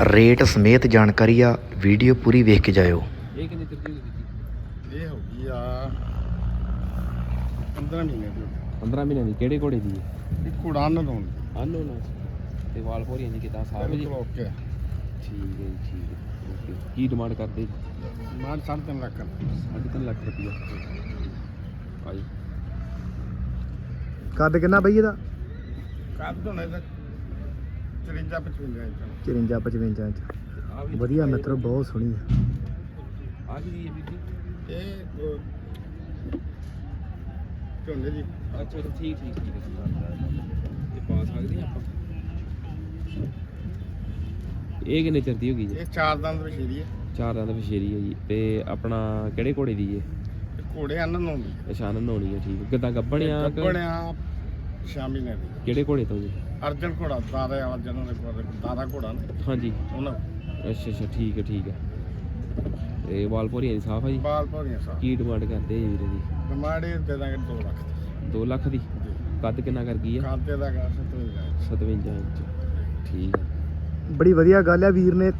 Rate ਸਮੇਤ ਜਾਣਕਾਰੀ ਆ ਵੀਡੀਓ ਪੂਰੀ ਵੇਖ ਕੇ ਜਾਇਓ। ਇਹ ਕਿੰਨੇ ਚਿਰ ਦੀ ਹੋਈ ਜੀ ਇਹ ਹੋ ਗਈ ਆ 15 ਮਹੀਨੇ ਦੀ। 15 ਮਹੀਨਿਆਂ ਦੀ ਕਿਹੜੇ ਘੋੜੇ ਦੀ ਹੈ ਇਹ ਘੋੜਾ ਨਾ ਦੋਣ ਆਨੋ ਨਾ ਤੇ ਵਾਲ ਭੋਰੀਆਂ ਦੀ ਕਿਦਾਂ ਸਾਹਿਬ ਜੀ? ਓਕੇ ਠੀਕ ਹੈ ਜੀ ਠੀਕ ਹੈ ਓਕੇ। ਕੀ ਡਿਮਾਂਡ ਕਰਦੇ? ਮਾਰ 3.5 ਲੱਖ ਕਰ। ਸਾਢੇ ਤਿੰਨ ਲੱਖ ਰੁਪਈਆ। ਭਾਈ। ਕੱਦ ਕਿੰਨਾ ਬਈ ਇਹਦਾ? ਕੱਦ ਦੋਣੇ ਦਾ 53 55 ਇੰਚ। 54 55 ਇੰਚ। ਆ ਵੀ ਵਧੀਆ ਮਿੱਤਰੋ ਬਹੁਤ ਸੋਹਣੀ ਆ। ਆ ਕੀ ਹੈ ਇਹ ਉਹ ਝੋਨੇ ਦੀ। ਅੱਛਾ ਅੱਛਾ ਠੀਕ ਠੀਕ ਠੀਕ ਹੈ ਤੇ ਪਾ ਸਕਦੇ ਹਾਂ ਆਪਾਂ। ਇਹ ਕਿੰਨੇ ਚਿਰ ਦੀ ਹੋ ਗਈ ਜੀ? ਇਹ ਚਾਰ ਦੰਦ ਵਸ਼ੀਰੀ ਹੈ। ਚਾਰ ਦੰਦ ਵਿਸ਼ੇਰੀ ਹੈ ਜੀ। ਤੇ ਆਪਣਾ ਕਿਹੜੇ ਘੋੜੇ ਦੀ ਹੈ ਇਹ? ਘੋੜੇ ਆਨੰਦ ਹੁੰਦੀ ਨਿਸ਼ਾਨ ਨੋਣੀ ਹੈ ਠੀਕ ਕਿਦਾਂ ਗੱਬਣਿਆ ਗੱਬਣਿਆ ਸ਼ਾਮੀ ਨੇ ਦੀ ਕਿਹੜੇ ਘੋੜੇ ਤੋਂ ਜੀ? ਅਰਜਨ ਘੋੜਾ ਦਾਦਾ ਵਾਲਾ ਜਿਹਨਾਂ ਦੇ ਕੋਲ ਦਾਦਾ ਘੋੜਾ ਨਾ। ਹਾਂਜੀ। ਉਹਨਾਂ ਅੱਛਾ ਅੱਛਾ ਠੀਕ ਹੈ ਠੀਕ ਹੈ। ਤੇ ਵਾਲ ਭੋਰੀਆਂ ਦੀ ਸਾਫ਼ ਹੈ ਜੀ? ਬਾਲ ਭੋਰੀਆਂ ਸਾਹਿਬ ਕੀ ਡਿਮਾਂਡ ਕਰਦੇ ਜੀ ਵੀਰੇ ਦੀ? ਟਮਾੜੇ ਦੇ ਦਾਂਗੇ 2 ਲੱਖ 2 ਲੱਖ ਦੀ? ਕੱਦ ਕਿੰਨਾ ਕਰ ਗਈ ਆ? ਖਾਤੇ ਦਾ ਗਾ 57 57 ਇੰਚ। ਠੀਕ ਹੈ ਬੜੀ ਵਧੀਆ ਗੱਲ ਆ ਵੀਰ ਨੇ।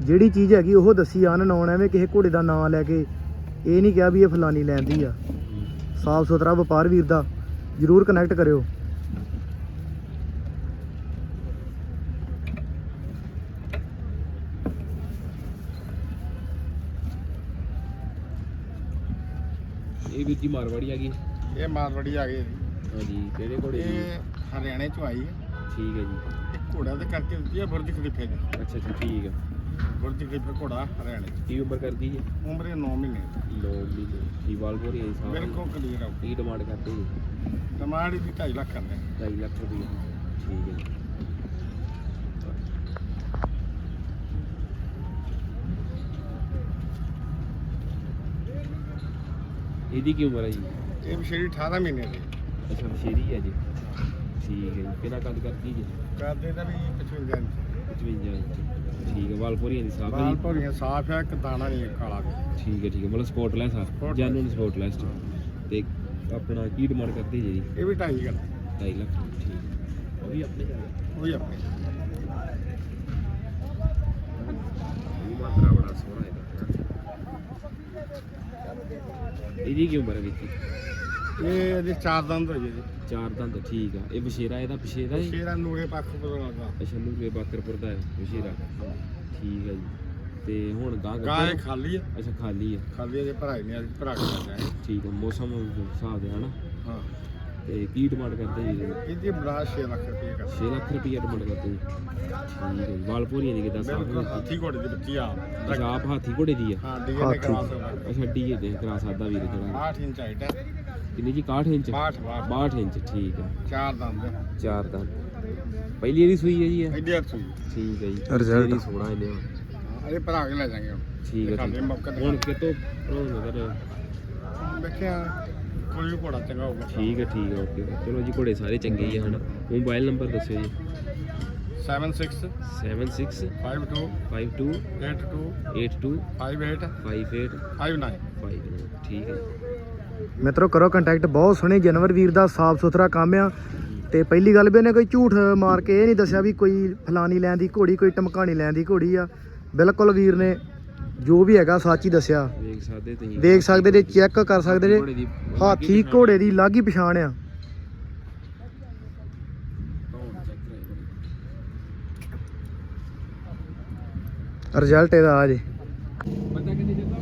ਜਿਹੜੀ ਚੀਜ਼ ਹੈਗੀ ਉਹ ਦੱਸੀ ਆਨ ਨਾਉਣ ਐਵੇਂ ਕਿਸੇ ਘੋੜੇ ਦਾ ਨਾਂ ਲੈ ਕੇ। ਇਹ ਨਹੀਂ ਕਿਹਾ ਵੀ ਇਹ ਫਲਾਨੀ ਲੈਂਦੀ ਆ। ਸਾਫ਼ ਸੁਥਰਾ ਵਪਾਰ ਵੀਰ ਦਾ। ਜਰੂਰ ਕਨੈਕਟ ਕਰਿਓ। ਇਹ ਵੀਰ ਜੀ ਮਾਰਵਾੜੀ ਆ ਗਈ। ਇਹ ਮਾਰਵੜੀ ਆ ਗਏ ਹਾਂਜੀ ਕਿਹੜੇ ਘੋੜੇ ਦੀ? ਇਹ ਹਰਿਆਣੇ ਚੋਂ ਆਈ ਹੈ। ਠੀਕ ਹੈ ਜੀ। ਇਹ ਘੋੜਾ ਦੇ ਕਰਕੇ ਦਿੱਤੀ ਹੈ ਬੁਰਜ ਖਲੀਫੇ ਦੀ। ਅੱਛਾ ਅੱਛਾ ਠੀਕ ਹੈ। ਬੁਰਜ ਖਲੀਫੇ ਘੋੜਾ ਹਰਿਆਣੇ ਚ। ਕੀ ਉਮਰ ਕਰ ਗਈ ਜੀ? ਉਮਰ ਇਹ 9 ਮਹੀਨੇ ਦੀ। ਲੋ ਮਹੀਨੇ ਕੀ ਵਾਲ ਦੀ ਸਾਫ਼ ਬਿਲਕੁਲ ਕਲੀਅਰ ਆ ਕੀ ਡਿਮਾਂਡ ਕਰਦੇ ਜੀ? ਟਮਾੜੀ ਦੀ 2.5 ਲੱਖ ਕਰਦੇ 2 ਲੱਖ ਰੁਪਏ ਠੀਕ ਹੈ ਜੀ। ਇਹਦੀ ਕੀ ਉਮਰ ਹੈ ਜੀ? ਇਹ ਬਸ਼ੇਰੀ 18 ਮਹੀਨੇ ਦੀ। ਅੱਛਾ ਸ਼ੇਰੀ ਹੈ ਜੀ। ਠੀਕ ਹੈ ਜੀ। ਕਿਹੜਾ ਕੱਦ ਕਰਦੀ ਜੀ? ਕਰਦੇ ਦਾ ਵੀ 55 ਇੰਚ। 55 ਇੰਚ। ਠੀਕ ਹੈ ਵਾਲਪੁਰੀਆਂ ਦੀ ਸਾਫ਼ ਹੈ ਬਾਲ ਜੀ? ਭੋਰੀਆਂ ਸਾਫ਼ ਹੈ ਇੱਕ ਦਾਣਾ ਨਹੀਂ ਹੈ ਕਾਲਾ ਵੀ। ਠੀਕ ਹੈ ਠੀਕ ਹੈ। ਮਤਲਬ ਸਪੋਰਟਲੈਸ ਆ। Spotless। ਜੈਨੂਨ ਸਪੋਰਟਲੈਸ ਤੇ ਆਪਣਾ ਕੀ ਡਿਮਾਂਡ ਕਰਦੇ ਜੀ? ਇਹ ਵੀ 2.5 ਕਰਦੇ 2 ਲੱਖ ਠੀਕ। ਹੈ। ਉਹ ਵੀ ਆਪਣੇ ਉਹ ਵੀ ਆਪਣੇ। ਇਹ ਮਾਤਰਾ ਬੜਾ ਸੋਹਣਾ ਹੈ ਇਹਦੀ ਕੀ ਉਮਰ ਹੈ ਵਿੱਚ ਇਹ ਇਹਦੇ ਚਾਰ ਦੰਦ ਹੋਏ ਜੀ ਚਾਰ ਦੰਦ ਠੀਕ ਆ। ਇਹ ਬਸ਼ੇਰਾ ਇਹਦਾ ਬਸ਼ੇਰਾ ਹੈ ਸ਼ੇਰਾਂ ਨੂਰੇ ਪੱਖ ਪਤਾ ਲੱਗਾ ਅੱਛਾ ਨੂਰੇ ਬਾਕਰਪੁਰ ਦਾ ਹੈ ਬਸ਼ੇਰਾ ਠੀਕ ਹੈ ਜੀ। ਤੇ ਹੁਣ ਗਾਂ ਗਾਂ ਇਹ ਖਾਲੀ ਹੈ ਅੱਛਾ ਖਾਲੀ ਹੈ ਖਾਲੀ ਇਹਦੇ ਭਰਾਈ ਨਹੀਂ ਅੱਜ ਭਰਾ ਕੇ ਜਾਏ ਠੀਕ ਹੈ ਮੌਸਮ ਦੇ ਹਿਸਾਬ ਦੇ ਹਨਾ ਹਾਂ। ਤੇ ਕੀ ਡਿਮਾਂਡ ਕਰਦੇ ਜੀ? ਇਹਦੀ? ਬੜਾ 6 ਲੱਖ ਰੁਪਏ ਕਰ 6 ਲੱਖ ਰੁਪਏ ਡਿਮਾਂਡ ਕਰਦੇ ਜੀ। ਠੀਕ ਹੈ ਜੀ ਵਾਲਪੂਰੀਆਂ ਦੀ ਕਿਦਾਂ ਸਾਫ਼ ਬਿਲਕੁਲ ਹਾਥੀ ਘੋੜੇ ਦੀ ਬੱਚੀ ਆ। ਅੱਛਾ ਆਪ ਹਾਥੀ ਘੋੜੇ ਦੀ ਆ? ਹਾਂ ਹਾਥੀ। ਕਰਾ ਸਕਦਾ। ਅੱਛਾ ਡੀ ਦੇ ਕਰਾ ਸਕਦਾ ਵੀਰ ਜਿਹੜਾ 8 ਇੰਚ ਹਾਈਟ ਹੈ ਕਿੰਨੀ ਜੀ 61 ਇੰਚ? 62 62 62 ਇੰਚ ਠੀਕ ਹੈ ਚਾਰ ਦੰਦ ਚਾਰ ਦੰਦ। ਪਹਿਲੀ ਇਹਦੀ ਸੂਈ ਹੈ ਜੀ ਇਹ? ਇਹਦੇ ਹੱਥ ਸੂਈ। ਠੀਕ ਹੈ ਜੀ। ਇਹਦੀ ਸੋਹਣਾ ਇਹਨੇ ਹੁਣ। ਇਹ ਭਰਾ ਕੇ ਲੈ ਜਾਾਂਗੇ ਹੁਣ। ਠੀਕ ਹੈ ਸਾਡੇ ਮੌਕੇ। ਹੁਣ ਤੇ ਕਿਤੋਂ ਭਰਾਉਣਾ ਨਜ਼ਰ ਦੇਖਿਆ ਕੋਈ ਵੀ ਘੋੜਾ ਚੰਗਾ ਹੋਊਗਾ। ਠੀਕ ਹੈ ਠੀਕ ਹੈ ਓਕੇ। ਚਲੋ ਜੀ ਘੋੜੇ ਸਾਰੇ ਚੰਗੇ ਹੀ ਆ ਹਨਾ। ਮੋਬਾਈਲ ਨੰਬਰ ਦੱਸਿਓ ਜੀ। 76 76 52 52 82 82 58 58 59 59 ਠੀਕ ਹੈ ਮਿੱਤਰੋ ਕਰੋ ਕੰਟੈਕਟ ਬਹੁਤ ਸੋਹਣੇ ਜਾਨਵਰ ਵੀਰ ਦਾ ਸਾਫ਼ ਸੁਥਰਾ ਕੰਮ ਆ। ਤੇ ਪਹਿਲੀ ਗੱਲ ਵੀ ਇਹਨੇ ਕੋਈ ਝੂਠ ਮਾਰ ਕੇ ਇਹ ਨਹੀਂ ਦੱਸਿਆ ਵੀ ਕੋਈ ਫਲਾਨੀ ਲੈਣ ਦੀ ਘੋੜੀ ਕੋਈ ਟਮਕਾਣੀ ਲੈਣ ਦੀ ਘੋੜੀ ਆ। ਬਿਲਕੁਲ ਵੀਰ ਨੇ ਜੋ ਵੀ ਹੈਗਾ ਸੱਚ ਹੀ ਦੱਸਿਆ। ਵੇਖ ਸਕਦੇ ਤੁਸੀਂ। ਦੇਖ ਸਕਦੇ ਜੇ ਚੈੱਕ ਕਰ ਸਕਦੇ ਜੇ ਘੋੜੇ ਦੀ ਹਾਥੀ ਘੋੜੇ ਦੀ ਲਾਗੀ ਪਛਾਣ ਆ। ਰਿਜ਼ਲਟ ਇਹਦਾ ਆ ਜੇ। ਬੰਦਾ ਕਿੰਨੇ ਚਿਰ ਦਾ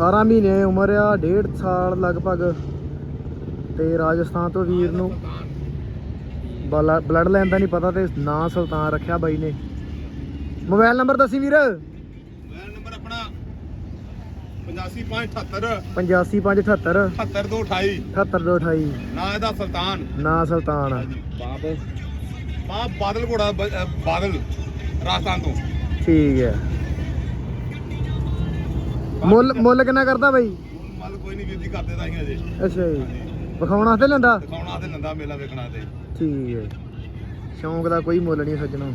18 ਮਹੀਨੇ ਉਮਰ ਆ 1.5 ਸਾਲ ਲਗਭਗ ਤੇ ਰਾਜਸਥਾਨ ਤੋਂ ਵੀਰ ਨੂੰ। ਬਲੱਡ ਲਾਈਨ ਦਾ ਨਹੀਂ ਪਤਾ ਤੇ ਨਾਂ ਸੁਲਤਾਨ ਰੱਖਿਆ ਬਾਈ ਨੇ। ਮੋਬਾਈਲ ਨੰਬਰ ਦੱਸੀ ਵੀਰ। ਮੋਬਾਈਲ ਨੰਬਰ ਆਪਣਾ 85578 85578 78228 78228 ਨਾਂ ਇਹਦਾ ਸੁਲਤਾਨ। ਨਾਂ ਸੁਲਤਾਨ। ਬਾਪ ਬਾਦਲ ਘੋੜਾ ਬਾਦਲ ਰਾਜਸਥਾਨ ਤੋਂ। ਠੀਕ ਹੈ। ਮੁੱਲ ਮੁੱਲ ਕਿੰਨਾ ਕਰਦਾ ਬਾਈ? ਮਲ ਕੋਈ ਨਹੀਂ ਵੀਰ ਜੀ ਕਰਦੇ ਤਾਂ ਹੀ ਅਜੇ ਅੱਛਾ ਜੀ। ਵਿਖਾਉਣ ਵਾਸਤੇ ਲੈਂਦਾ ਦਿਖਾਉਣਾ ਤੇ ਨੰਦਾ ਮੇਲਾ ਵੇਖਣਾ ਤੇ ਠੀਕ ਹੈ। ਸ਼ੌਂਕ ਦਾ ਕੋਈ ਮੁੱਲ ਨਹੀਂ ਸੱਜਣੋ।